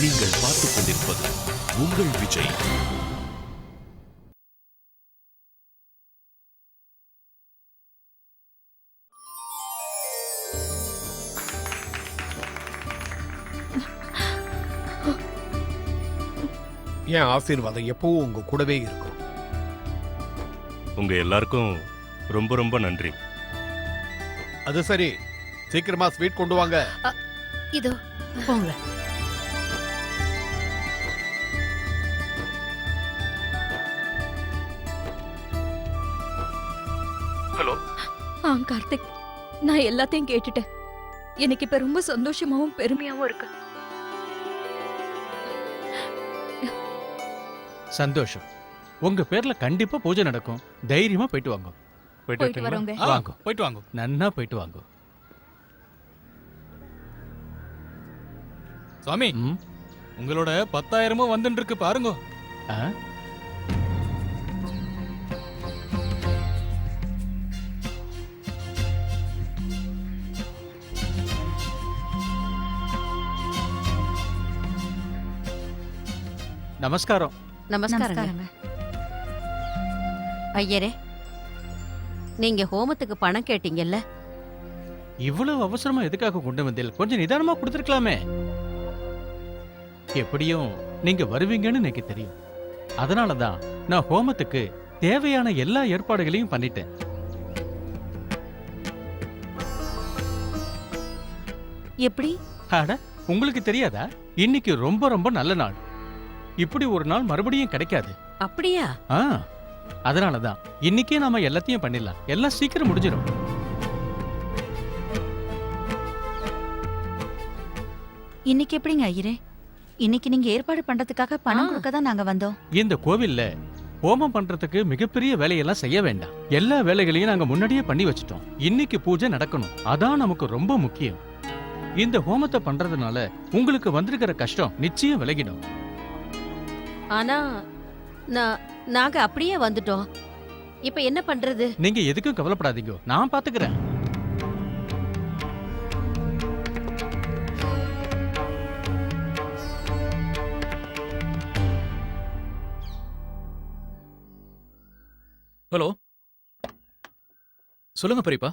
நீங்கள் பார்த்துக் கொண்டிருப்பது உங்கள் விஜய். என் ஆசீர்வாதம் எப்பவும் உங்க கூடவே இருக்கும். உங்க எல்லாருக்கும் ரொம்ப ரொம்ப நன்றி. அது சரி. சீக்கிரமா ஸ்வீட் கொண்டு வாங்க. இதோ. போங்க. ஆ கார்த்திக் நான் எல்லாத்தையும் கேட்டுட்டேன். எனக்கு இப்ப ரொம்ப சந்தோஷமாவும் பெருமையாவும் இருக்கு. சந்தோஷம். உங்க பேர்ல கண்டிப்பா பூஜை நடக்கும். தைரியமா போயிட்டு வாங்க. போயிட்டு? வரோங்க. வாங்க. போயிட்டு வாங்க. நன்னா போயிட்டு வாங்க. சுவாமி ம், உங்களோட பத்தாயிரமும் வந்துட்டு இருக்கு பாருங்க. ஆ, நமஸ்காரம். நமஸ்காரங்க. ஐயரே நீங்க ஹோமத்துக்கு பணம் கேட்டீங்கல்ல? இவ்வளவு அவசரமா எதுக்காக கொண்டு வந்தீங்க கொஞ்சம் நிதானமா கொடுத்துருக்கலாமே. எப்படியும் நீங்க வருவீங்கன்னு எனக்கு தெரியும். அதனாலதான் நான் ஹோமத்துக்கு தேவையான எல்லா ஏற்பாடுகளையும் பண்ணிட்டேன். எப்படி? அட உங்களுக்கு தெரியாதா? இன்னைக்கு ரொம்ப ரொம்ப நல்ல நாள். இப்படி ஒரு நாள் மறுபடியும் கிடைக்காது. அப்படியா? ஆ அதனாலதான். இன்னைக்கே நாம எல்லாத்தையும் பண்ணிடலாம். எல்லாம் சீக்கிரம் முடிஞ்சிடும். இன்னைக்கு எப்படிங்க ஐயரே? இன்னைக்கு நீங்க ஏற்பாடு பண்றதுக்காக பணம். கொடுக்க தான் நாங்க வந்தோம். இந்த கோவில்ல ஹோமம் பண்றதுக்கு மிகப்பெரிய வேலையெல்லாம் செய்ய வேண்டாம். எல்லா வேலைகளையும் நாங்க முன்னாடியே பண்ணி வச்சிட்டோம். இன்னைக்கு பூஜை நடக்கணும். அதான் நமக்கு ரொம்ப முக்கியம். இந்த ஹோமத்தை பண்றதுனால உங்களுக்கு வந்திருக்கிற கஷ்டம் நிச்சயம் விலகிடும். ஆனா நான் நாங்க அப்படியே வந்துட்டோம். இப்ப என்ன பண்றது? நீங்க எதுக்கும் கவலைப்படாதீங்க. நான் பாத்துக்கிறேன். ஹலோ. சொல்லுங்க பெரியப்பா.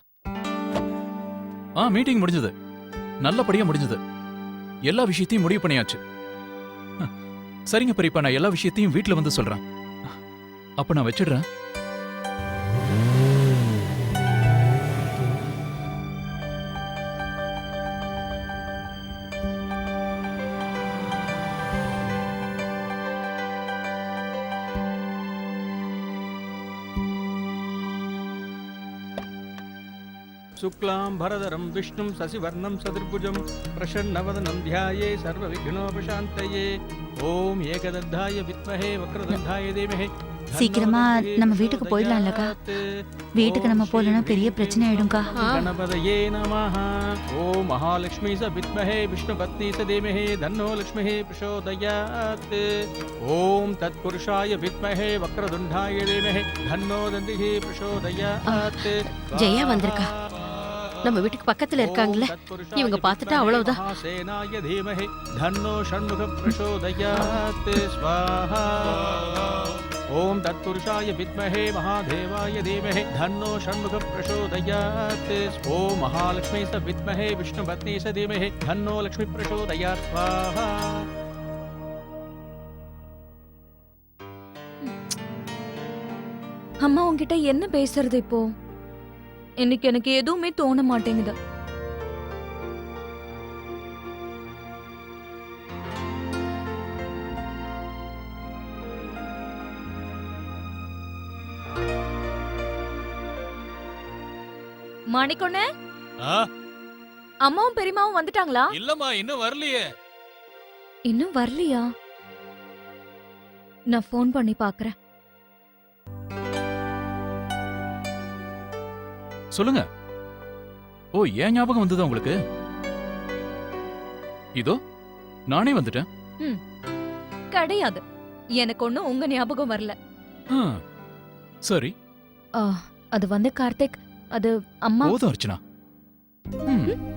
ஆ மீட்டிங் முடிஞ்சது. நல்லபடியா முடிஞ்சது. எல்லா விஷயத்தையும் முடிவு பண்ணியாச்சு. சரிங்க பெரியப்பா நான் எல்லா விஷயத்தையும் வீட்டில் வந்து சொல்றேன். அப்ப நான் வச்சிடுறேன். சுக்லாம் பரதரம் விஷ்ணும் சசிவர்ணம் சதுர்புஜம் பிரசன்னவதனம் தியாயே சர்வ விக்னோபசாந்தயே ஓம் ஏகதத்தாய வித்மஹே வக்ரதந்தாய தேமஹே சீக்கிரமா நம்ம வீட்டுக்கு போயிடலாம்லக்கா? வீட்டுக்கு நம்ம போலனா பெரிய பிரச்சனை ஆயிடும்க்கா ஆ. गणपतये नमः ॐ महालक्ष्मी स विद्महे विष्णुपत्नी स धीमहि धन्नो लक्ष्मीः प्रचोदयात् ॐ तत्पुरुषाय विद्महे वक्रतुण्डाय धीमहि धन्नो दन्तिः प्रचोदयात् ஜெயா வந்திருக்கா. நம்ம வீட்டுக்கு பக்கத்துல இருக்காங்களே இவங்க பார்த்துட்டா அவ்வளவுதான். சேனாய தீமஹி தன்னோ ஷண்முக பிரசோதயாத் ஸ்வாஹா. ஓம் தத்புருஷாய வித்மஹே மகாதேவாய தீமஹி தன்னோ ஷண்முக பிரசோதயாத் ஓம் மகாலட்சுமி ச வித்மஹே விஷ்ணுபத்னி ச தீமஹி தன்னோ லக்ஷ்மி பிரசோதயாத் ஸ்வாஹா. அம்மா உன்கிட்ட என்ன பேசுறது இப்போ? இன்னைக்கு எனக்கு எதுவுமே தோண மாட்டேங்குது. மாணிக்கொண்ணே? அம்மாவும் பெரியமாவும் வந்துட்டாங்களா? இல்லம்மா இன்னும் வரலையே. இன்னும் வரலையா? நான் ஃபோன் பண்ணி பாக்குறேன். சொல்லுங்க. ஓ ஏன் ஞாபகம் வந்ததா உங்களுக்கு? இதோ நானே வந்துட்டேன். கிடையாது. எனக்கு ஒண்ணும் உங்க ஞாபகம் வரல. ஆ, சரி. ஆ, அது வந்து கார்த்திக் அது அம்மா. போதும் அர்ச்சனா. ம்,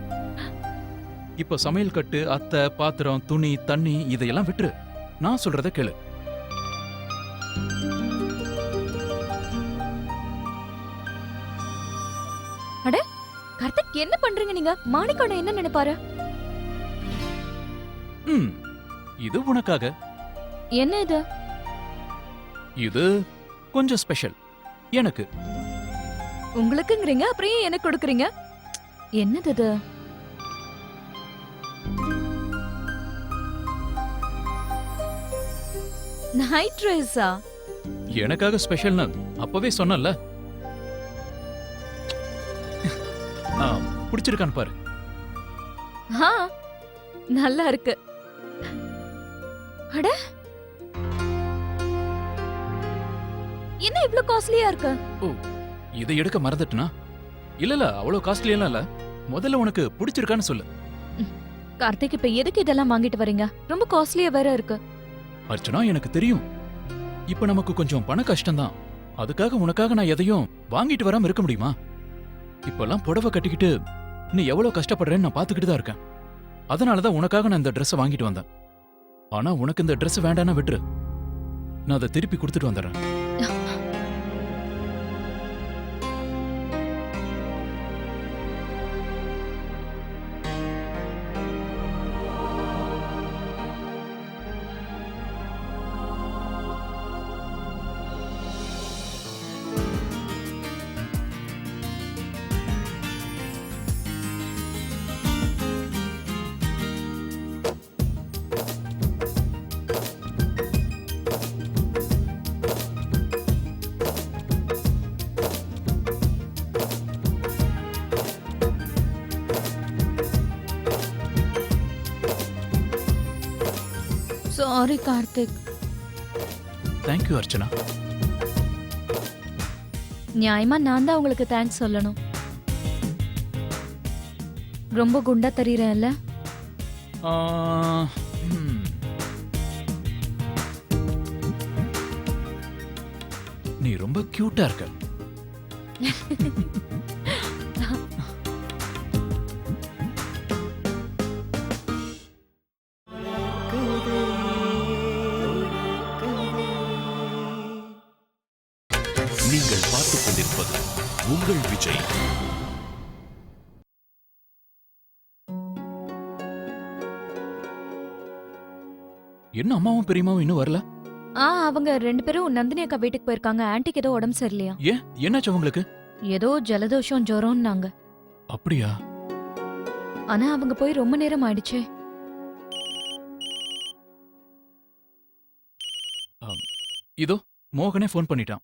இப்போ சமையல் கட்டு அத்தை பாத்திரம் துணி தண்ணி இதையெல்லாம் விட்டுரு. நான் சொல்றத கேளு. என்ன பண்றீங்க நீங்க? மாணிக்கோட என்ன நினைப்பாரு? ம் இது உனக்காக. என்ன இது? இது கொஞ்சம் ஸ்பெஷல். எனக்கு. உங்களுக்குங்கிறீங்க அப்புறம் ஏன் எனக்கு கொடுக்குறீங்க? என்னது இது? நைட் ட்ரெஸ்ஸா எனக்காக ஸ்பெஷல்னு அப்பவே சொன்னல பிடிச்சிருக்கான்னு பாரு. ஆ நல்லா இருக்கு. அட. என்ன இவ்ளோ காஸ்ட்லியா இருக்கு? இதை எடுக்க மறந்துட்டனா? இல்ல இல்ல அவ்வளவு காஸ்ட்லியெல்லாம் இல்ல. முதல்ல உனக்கு பிடிச்சிருக்கான்னு சொல்லு. கார்த்திக் இப்ப எதுக்கு இதெல்லாம் வாங்கிட்டு வரீங்க? ரொம்ப காஸ்ட்லியா வேற இருக்கு. அர்ச்சனா எனக்கு தெரியும். இப்ப நமக்கு கொஞ்சம் பண கஷ்டம்தான். அதுக்காக உனக்காக நான் எதையும் வாங்கிட்டு வராம இருக்க முடியுமா? இப்பெல்லாம் புடவை கட்டிக்கிட்டு நீ எவ்வளவு கஷ்டப்படுறேன்னு நான் பாத்துக்கிட்டு தான் இருக்கேன். அதனாலதான் உனக்காக நான் இந்த ட்ரெஸ்ஸை வாங்கிட்டு வந்தேன். ஆனா உனக்கு இந்த ட்ரெஸ் வேண்டானா விட்டுரு. நான் அதை திருப்பி கொடுத்துட்டு வந்துடுறேன். சாரி கார்த்திக். தேங்க்யூ அர்ச்சனா. நியாயமா நான் தான் உங்களுக்கு தேங்க்ஸ் சொல்லணும். ரொம்ப குண்டா தெரியறேன்ல. நீ ரொம்ப கியூட்டா இருக்க. உங்கள் விஜய் என்ன அம்மாவும் பெரியம்மாவும் இன்னும் வரல? ஆ அவங்க ரெண்டு பேரும் நந்தினி அக்கா வீட்டுக்கு போயிருக்காங்க. ஆன்ட்டிக்கு ஏதோ உடம்பு சரியில்லையா? ஏன்? என்னாச்சு உங்களுக்கு ஏதோ ஜலதோஷம் ஜுரம்னாங்க அப்படியா? ஆனா அவங்க போய் ரொம்ப நேரம் ஆயிடுச்சே. இதோ மோகனே ஃபோன் பண்ணிட்டான்.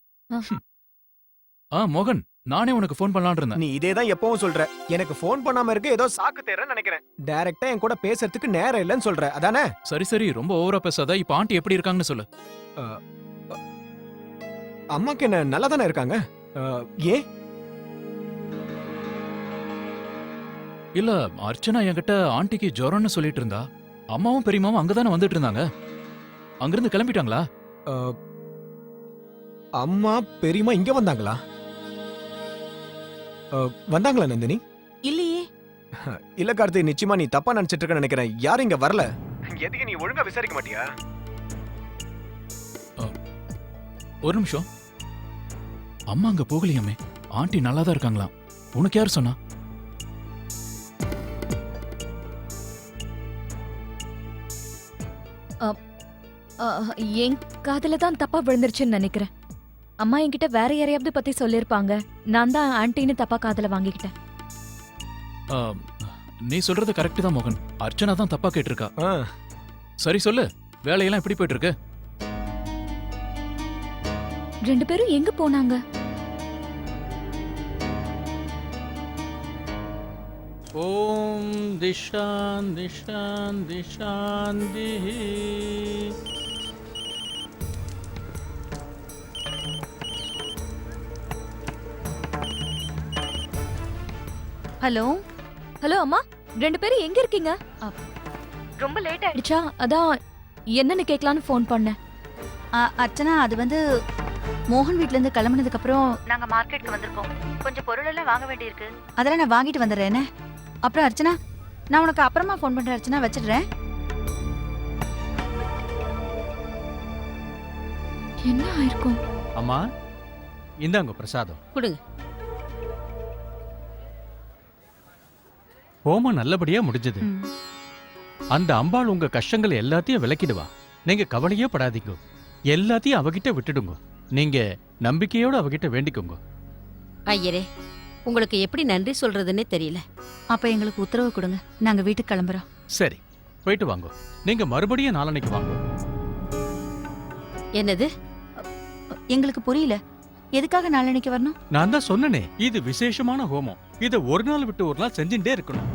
ஆ. மோகன் நானே உனக்கு ஃபோன் பண்ணலாம்னு இருந்தேன். நீ இதே தான் எப்பவும் சொல்ற. எனக்கு ஃபோன் பண்ணாம இருக்க ஏதோ சாக்கு தேர்றேன்னு நினைக்கிறேன். டைரக்டா என் கூட பேசுறதுக்கு நேரம் இல்லைன்னு சொல்ற. அதானே? சரி சரி ரொம்ப ஓவரா பேசாத. இப்ப ஆண்டி எப்படி இருக்காங்கன்னு சொல்லு. அம்மாக்கு என்ன நல்லா தானே இருக்காங்க ஏன்? இல்ல அர்ச்சனா என்கிட்ட ஆண்டிக்கு ஜுரம்னு சொல்லிட்டு இருந்தா. அம்மாவும் பெரியம்மாவும் அங்கதானே வந்துட்டு இருந்தாங்க. அங்கிருந்து கிளம்பிட்டாங்களா? அம்மா பெரியம்மா இங்க வந்தாங்களா? வந்தாங்களா நந்தினி? இல்லையே. இல்ல கார்த்தி நிச்சயமா நீ தப்பா நினைச்சிட்டு இருக்க நினைக்கிறேன். யாரும் இங்க வரல. எதுக்கு நீ ஒழுங்கா விசாரிக்க மாட்டியா? ஒரு நிமிஷம். அம்மா அங்க போகலையாமே? ஆண்டி நல்லா தான் இருக்காங்களாம். உனக்கு யார் சொன்னா? ஆ, என் காதுல தான் தப்பா விழுந்துருச்சுன்னு நினைக்கிறேன். அம்மா என்கிட்ட வேற யாரையாவது பத்தி சொல்லிருப்பாங்க. நான் தான் ஆன்ட்டின்னு தப்பா காதுல வாங்கிக்கிட்டேன். ஆ, நீ சொல்றது கரெக்ட் தான் மோகன். அர்ச்சனா தான் தப்பா கேட்டிருக்கா. ஆ, சரி சொல்லு வேலையெல்லாம் எப்படி போயிட்டு இருக்கு ரெண்டு பேரும் எங்க போனாங்க? ஓம் திஷான் திஷான் திஷாந்தி. ஹலோ? ஹலோ அம்மா ரெண்டு பேரும் எங்க இருக்கீங்க? ரொம்ப லேட் ஆயிடுச்சா. அதான் என்னன்னு கேட்கலான்னு ஃபோன் பண்ணேன் அர்ச்சனா அது வந்து மோகன் வீட்ல இருந்து கிளம்புனதுக்கு அப்புறம் நாங்க மார்க்கெட்டுக்கு வந்திருக்கோம். கொஞ்சம் பொருள் எல்லாம் வாங்க வேண்டியிருக்கு. அதெல்லாம் நான் வாங்கிட்டு வந்துடுறேன். என்ன? அப்புறம் அர்ச்சனா நான் உனக்கு அப்புறமா ஃபோன் பண்றேன் அர்ச்சனா வச்சிடுறேன். என்ன ஆயிருக்கும்? அம்மா இந்தாங்க பிரசாதம். கொடுங்க. ஹோமம் நல்லபடியா முடிஞ்சது. அந்த அம்பாள் உங்க கஷ்டங்கள் எல்லாத்தையும் விளக்கிடுவா. நீங்க கவலையே படாதீங்க. எல்லாத்தையும் அவகிட்ட விட்டுடுங்க. நீங்க நம்பிக்கையோட அவகிட்ட வேண்டிக்கோங்க. ஐயரே உங்களுக்கு எப்படி நன்றி சொல்றதுன்னே தெரியல. அப்ப எங்களுக்கு உத்தரவு கொடுங்க. நாங்க வீட்டுக்கு கிளம்புறோம். சரி போயிட்டு வாங்க. நீங்க மறுபடியும் நாளன்னைக்கு வாங்க. என்னது? எங்களுக்கு புரியல. எதுக்காக நாளன்னைக்கு வரணும்? நான் தான் சொன்னனே இது விசேஷமான ஹோமம். இத ஒரு நாள் விட்டு ஒரு நாள் செஞ்சுட்டே இருக்கணும்.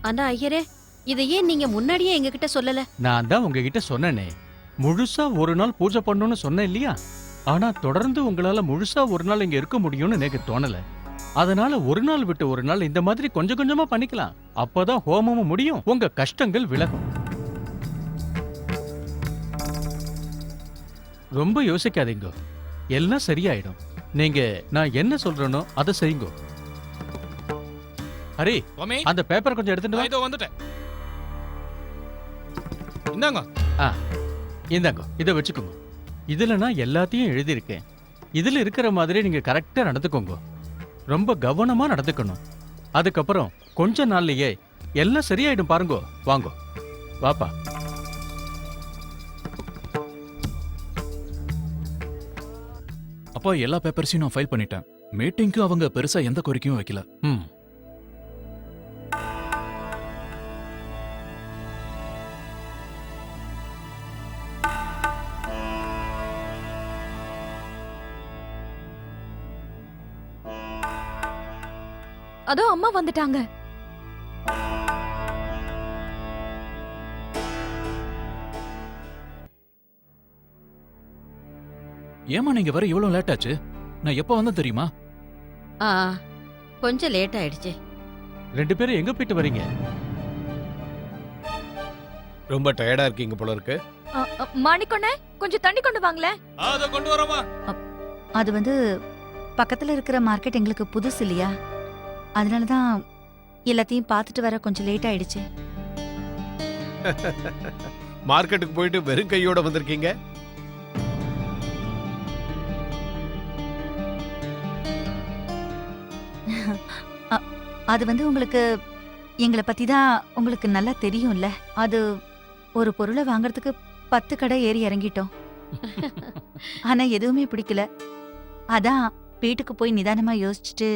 ஆனா ஐயரே இதை ஏன் நீங்க முன்னாடியே எங்ககிட்ட சொல்லல? நான் தான் உங்ககிட்ட சொன்னனே. முழுசா ஒரு நாள் பூஜை பண்ணணும்னு சொன்னேன் இல்லையா? ஆனா தொடர்ந்து உங்களால முழுசா ஒரு நாள் இங்க இருக்க முடியும்னு எனக்கு தோணல. அதனால ஒரு நாள் விட்டு ஒரு நாள் இந்த மாதிரி கொஞ்சம் கொஞ்சமா பண்ணிக்கலாம். அப்பதான் ஹோமமும் முடியும் உங்க கஷ்டங்கள் விலகும். ரொம்ப யோசிக்காதீங்க. எல்லாம் சரியாயிடும். நீங்க நான் என்ன சொல்றேனோ அதை செய்யுங்க. ஹரி அந்த பேப்பர் கொஞ்சம் எடுத்துட்டு வா. இதோ வந்துட்டேன். இந்தாங்க. இந்தாங்க இதை வச்சுக்கோங்க. இதுல நான் எல்லாத்தையும் எழுதியிருக்கேன். இதுல இருக்கிற மாதிரி நீங்க கரெக்டா நடந்துக்கோங்க. ரொம்ப கவனமா நடந்துக்கணும். அதுக்கப்புறம் கொஞ்ச நாள்லயே எல்லாம் சரியாயிடும் பாருங்க. வாங்க. வாப்பா. அப்பா எல்லா பேப்பர்ஸையும் நான் ஃபைல் பண்ணிட்டேன். மீட்டிங்க்கு அவங்க பெருசா எந்த கோரிக்கையும் வைக்கல. ம். அதோ அம்மா வந்துட்டாங்க. ஏமா நீங்க வர இவ்வளவு லேட் ஆச்சு? நான் எப்போ வந்தேன் தெரியுமா? ஆ கொஞ்சம் லேட் ஆயிடுச்சு. ரெண்டு பேரும் எங்க போயிட்டு வரீங்க? ரொம்ப டயர்டா இருக்கீங்க போல இருக்கு. அ, அ, மாணிக்கொண்ணே கொஞ்சம் தண்ணி கொண்டு வாங்களேன். அதை கொண்டு வரமா அது வந்து பக்கத்துல இருக்கிற மார்க்கெட் எங்களுக்கு புதுசு இல்லையா? அதனால தான் எல்லாத்தையும் பார்த்துட்டு வர கொஞ்சம் லேட் ஆயிடுச்சு. மார்க்கெட்டுக்கு போயிட்டு வெறும் கையோட வந்திருக்கீங்க? அது வந்து உங்களுக்கு எங்களை பத்தி தான் உங்களுக்கு நல்லா தெரியும்ல. அது ஒரு பொருளை வாங்குறதுக்கு பத்து கடை ஏறி இறங்கிட்டோம். ஆனா எதுவுமே பிடிக்கல. அதான் வீட்டுக்கு போய் நிதானமா யோசிச்சுட்டு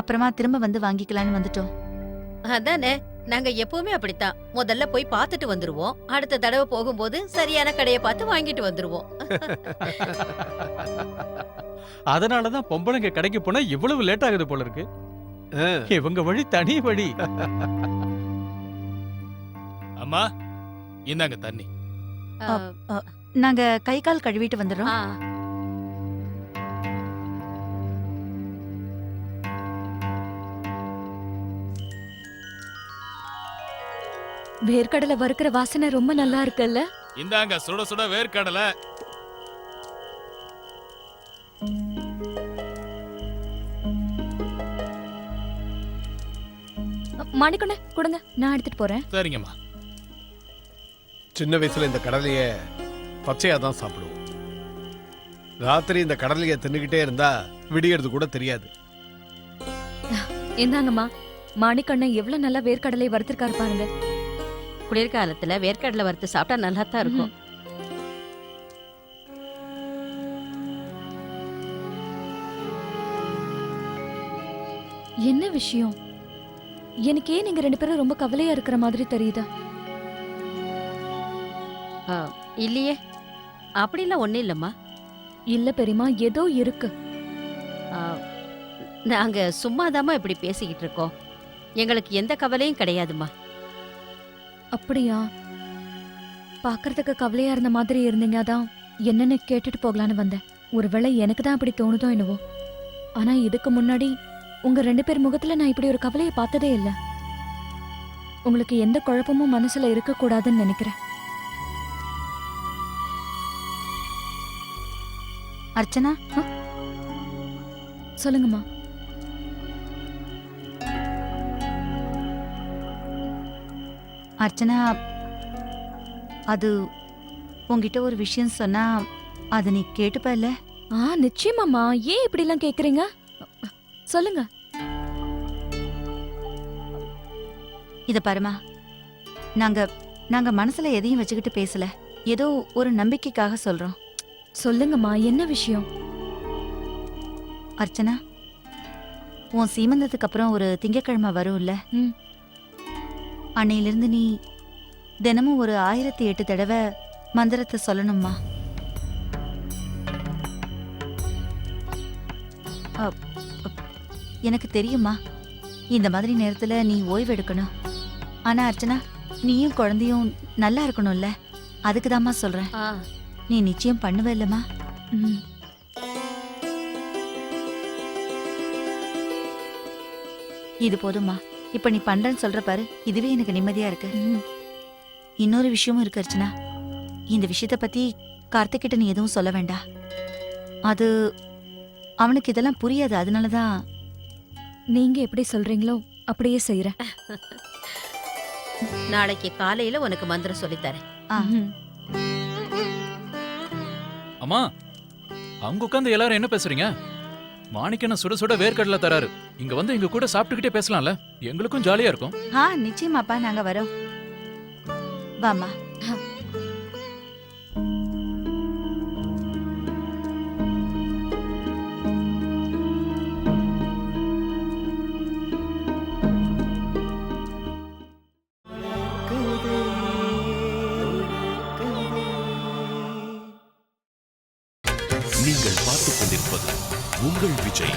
அப்புறமா திரும்ப வந்து வாங்கிக்கலாம்னு வந்துட்டோம். அதானே நாங்க எப்பவுமே அப்படித்தான். முதல்ல போய் பார்த்துட்டு வந்துருவோம். அடுத்த தடவை போகும்போது சரியான கடையை பார்த்து வாங்கிட்டு வந்துருவோம். அதனாலதான் பொம்பளைங்க கடைக்கு போனா இவ்வளவு லேட் ஆகுது போல இருக்கு. இவங்க வழி தனி வழி. அம்மா இந்தாங்க தண்ணி. ஆ, நாங்க கை கால் கழுவிட்டு வந்துடுறோம். வேர்க்கடலை வறுக்கிற வாசனை ரொம்ப நல்லா இருக்குல்ல? இந்தாங்க சுட சுட வேர்க்கடலை. மாணிக்கொண்ணே கொடுங்க. நான் எடுத்துட்டு போறேன். சரிங்கம்மா. சின்ன வயசுல இந்த கடலைய பச்சையா தான் சாப்பிடுவோம். ராத்திரி இந்த கடலைய தின்னுகிட்டே இருந்தா விடியறது கூட தெரியாது. இந்தாங்கம்மா. மாணிக்கண்ணன் எவ்வளவு நல்லா வேர்க்கடலை வறுத்திருக்காரு பாருங்க. குளிர்காலத்துல வேர்க்கடலை வறுத்து சாப்பிட்டா நல்லா தான் இருக்கும். என்ன விஷயம்? எனக்கு ஏன் நீங்க ரெண்டு பேரும் ரொம்ப கவலையா இருக்கிற மாதிரி தெரியுதா? ஆ, இல்லையே. அப்படிலாம் ஒண்ணும் இல்லம்மா. இல்ல பெரியமா ஏதோ இருக்கு. நாங்க சும்மாதாம்மா இப்படி பேசிக்கிட்டு இருக்கோம். எங்களுக்கு எந்த கவலையும் கிடையாதும்மா. அப்படியா? பாக்குறதுக்கு கவலையா இருந்த மாதிரி இருந்தீங்க அதான் என்னன்னு கேட்டுட்டு போகலான்னு வந்தேன். ஒருவேளை எனக்கு தான் அப்படி தோணுதோ என்னவோ. ஆனா இதுக்கு முன்னாடி உங்க ரெண்டு பேர் முகத்துல நான் இப்படி ஒரு கவலையை பார்த்ததே இல்லை. உங்களுக்கு எந்த குழப்பமும் மனசுல இருக்கக்கூடாதுன்னு நினைக்கிறேன். அர்ச்சனா? சொல்லுங்கம்மா. அர்ச்சனா அது உங்ககிட்ட ஒரு விஷயம் சொன்னா அதை நீ கேட்டுப்பல ஆ நிச்சயமாம்மா. ஏன் இப்படிலாம் கேட்குறீங்க சொல்லுங்க. இத பாருமா. நாங்க நாங்க மனசுல எதையும் வச்சுக்கிட்டு பேசல. ஏதோ ஒரு நம்பிக்கைக்காக சொல்றோம். சொல்லுங்கம்மா என்ன விஷயம்? அர்ச்சனா உன் சீமந்தத்துக்கு அப்புறம் ஒரு திங்கக்கிழமை வரும்ல. அன்னையிலிருந்து நீ தினமும் ஒரு ஆயிரத்தி எட்டு தடவை மந்திரத்தை சொல்லணும்மா. எனக்கு தெரியுமா? இந்த மாதிரி நேரத்துல நீ ஓய்வு எடுக்கணும் ஆனா அர்ச்சனா நீயும் குழந்தையும் நல்லா இருக்கணும்ல? அதுக்கு சொல்றேன். நீ நிச்சயம் பண்ணுவ இல்லம்மா? இது போதும்மா. இப்ப நீ பண்றேன்னு சொல்ற பாரு. இதுவே எனக்கு நிம்மதியா இருக்கு. இன்னொரு விஷயமும் இருக்கு அர்ச்சனா. இந்த விஷயத்த பத்தி கார்த்திக் கிட்ட நீ எதுவும் சொல்ல வேண்டாம். அது அவனுக்கு இதெல்லாம் புரியாது. அதனாலதான் நீங்க எப்படி சொல்றீங்களோ அப்படியே செய்யறேன் நாளைக்கு காலையில உனக்கு மந்திரம் சொல்லித்தரேன். அம்மா அங்க உட்காந்து எல்லாரும் என்ன பேசுறீங்க? மாணிக்கண்ண சுட சுட வேர்க்கடலை தராரு. இங்க வந்து எங்க கூட சாப்பிட்டுக்கிட்டே பேசலாம்ல. எங்களுக்கும் ஜாலியா இருக்கும். ஆ நிச்சயமாப்பா நாங்க வரோம். வாமா உங்கள் விஜய்.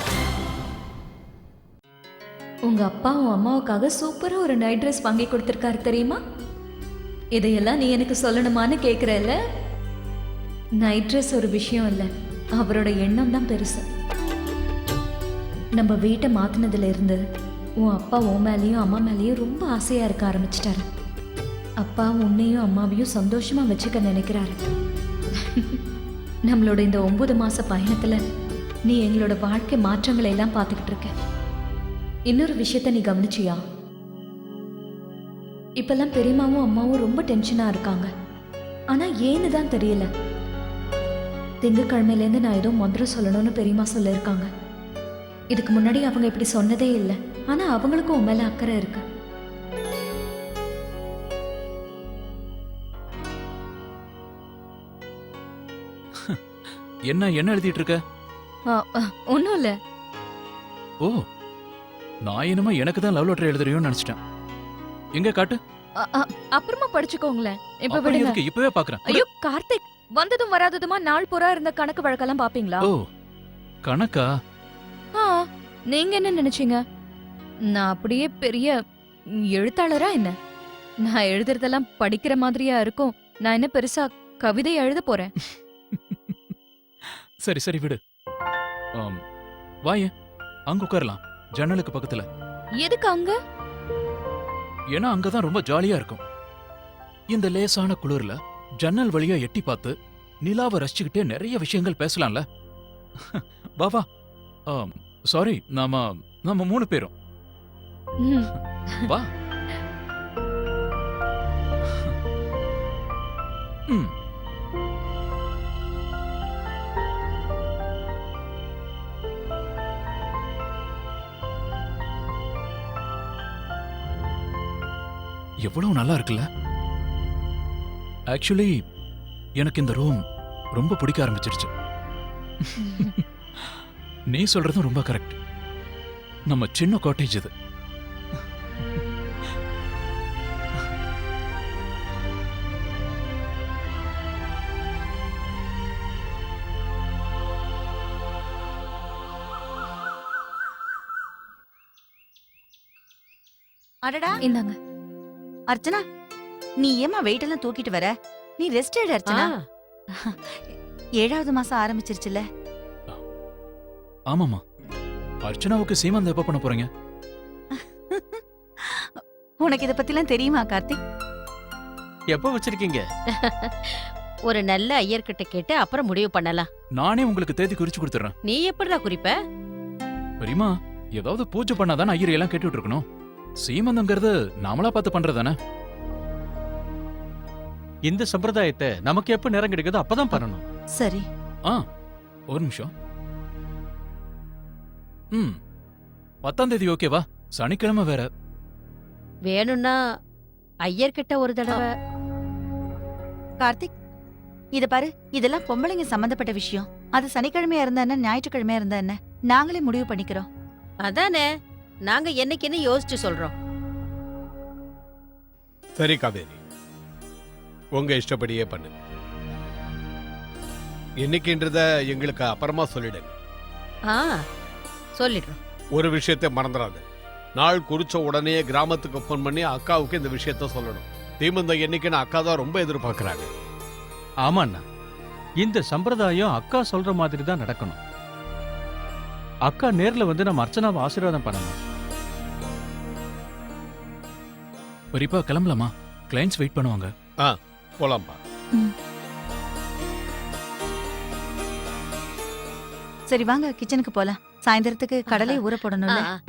உங்க அப்பாவும் அம்மாவுக்காக சூப்பரா ஒரு நைட் ட்ரெஸ் வாங்கி கொடுத்துருக்காரு தெரியுமா? இதையெல்லாம் நீ எனக்கு சொல்லணுமான்னு கேக்குறல்ல? நைட் ட்ரெஸ் ஒரு விஷயம் இல்லை. அவரோட எண்ணம் தான் பெருசு. நம்ம வீட்டை மாத்தினதுல இருந்து உன் அப்பா உன் மேலேயும் அம்மா மேலேயும் ரொம்ப ஆசையா இருக்க ஆரம்பிச்சிட்டாரு. அப்பா உன்னையும் அம்மாவையும் சந்தோஷமா வச்சுக்க நினைக்கிறாரு. நம்மளோட இந்த ஒன்பது மாச பயணத்துல நீ எங்களோட வாழ்க்கை மாற்றங்களை எல்லாம் பார்த்துக்கிட்டு இருக்க. இன்னொரு விஷயத்த நீ கவனிச்சியா? இப்பெல்லாம் பெரியம்மாவும் அம்மாவும் ரொம்ப டென்ஷனாக இருக்காங்க. ஆனால் ஏன்னு தான் தெரியல. திங்கக்கிழமையிலேருந்து நான் ஏதோ மந்திரம் சொல்லணும்னு பெரியம்மா சொல்லியிருக்காங்க. இதுக்கு முன்னாடி அவங்க இப்படி சொன்னதே இல்லை. ஆனால் அவங்களுக்கும் உன் மேலே அக்கறை இருக்கு. என்ன என்ன எழுதிட்டு இருக்க? ஒன்றும் இல்லை. ஓ நான் என்னமோ எனக்கு தான் லவ் லெட்டர் எழுதுறியோன்னு நினைச்சிட்டேன். எங்க காட்டு? அப்புறமா படிச்சுக்கோங்களேன். இப்ப விடுங்க. இப்பவே பாக்குறேன். ஐயோ கார்த்திக் வந்ததும் வராததுமா நாள் பூரா இருந்த கணக்கு வழக்கெல்லாம் பாப்பீங்களா? ஓ கணக்கா? நீங்க என்ன நினைச்சீங்க? நான் அப்படியே பெரிய எழுத்தாளரா என்ன? நான் எழுதுறதெல்லாம் படிக்கிற மாதிரியா இருக்கும். நான் என்ன பெருசா கவிதை எழுத போறேன்? சரி சரி விடு. வாயேன் அங்க உட்காரலாம். ஜன்னலுக்கு பக்கத்துல. எதுக்கு அங்க? ஏன்னா அங்கதான் ரொம்ப ஜாலியா இருக்கும். இந்த லேசான குளிர்ல ஜன்னல் வழியா எட்டி பார்த்து நிலாவை ரசிச்சுக்கிட்டே நிறைய விஷயங்கள் பேசலாம்ல. வா வா. சாரி நாம நம்ம மூணு பேரும். வா. ம். எவ்வளவு நல்லா இருக்குல்ல? ஆக்சுவலி எனக்கு இந்த ரூம் ரொம்ப பிடிக்க ஆரம்பிச்சிருச்சு. நீ சொல்றதும் ரொம்ப கரெக்ட் நம்ம சின்ன காட்டேஜ் இது. அடடா. இந்தாங்க. அர்ச்சனா நீ ஏமா வெயிட் எல்லாம் தூக்கிட்டு வர? நீ ரெஸ்ட் எடு அர்ச்சனா. ஏழாவது மாசம் ஆரம்பிச்சிருச்சுல ஆமாமா அர்ச்சனாவுக்கு சீமந்தம் எப்ப பண்ண போறீங்க? உனக்கு இத பத்திலாம் தெரியுமா கார்த்திக்? எப்போ வச்சிருக்கீங்க? ஒரு நல்ல ஐயர்கிட்ட கேட்டு அப்புறம் முடிவு பண்ணலாம். நானே உங்களுக்கு தேதி குறிச்சு கொடுத்துறேன் நீ எப்படிடா குறிப்ப? பெரியமா ஏதாவது பூஜை பண்ணாதானே ஐயர் எல்லாம் கேட்டுட்டு இருக்கணும். சீமந்தங்கிறது நாமளா பார்த்து பண்றதானே இந்த சம்பிரதாயத்தை நமக்கு எப்ப நேரம் கிடைக்குதோ அப்பதான் பண்ணணும். சரி. ஆ ஒரு நிமிஷம். ம் பத்தாம் தேதி ஓகேவா சனிக்கிழமை வேற. வேணும்னா ஐயர்கிட்ட ஒரு தடவை. கார்த்திக் இத பாரு இதெல்லாம் பொம்பளைங்க சம்பந்தப்பட்ட விஷயம். அது சனிக்கிழமையா இருந்தா என்ன ஞாயிற்றுக்கிழமையா இருந்தா என்ன? நாங்களே முடிவு பண்ணிக்கிறோம். அதானே? நாங்க என்னைக்குன்னு யோசிச்சு சொல்றோம். சரி காவேரி. உங்க இஷ்டப்படியே பண்ணு. என்னைக்குன்றத எங்களுக்கு அப்புறமா சொல்லிடுங்க ஆ சொல்லிடுறோம். ஒரு விஷயத்தை மறந்துடாத. நாள் குறிச்ச உடனே கிராமத்துக்கு ஃபோன் பண்ணி அக்காவுக்கு இந்த விஷயத்த சொல்லணும். தீமந்த என்னைக்குன்னு அக்கா தான் ரொம்ப எதிர்பார்க்கறாங்க. ஆமாண்ணா. இந்த சம்பிரதாயம் அக்கா சொல்ற மாதிரி தான் நடக்கணும். அக்கா நேர்ல வந்து நம்ம அர்ச்சனாவை ஆசீர்வாதம் பண்ணணும். பெரியப்பா கிளம்பலாமா? கிளைண்ட்ஸ் வெயிட் பண்ணுவாங்க. போலாம்ப்பா. சரி வாங்க கிச்சனுக்கு போலாம். சாயந்தரத்துக்கு கடலை ஊற போடணும்ல? ஆ, ஆ.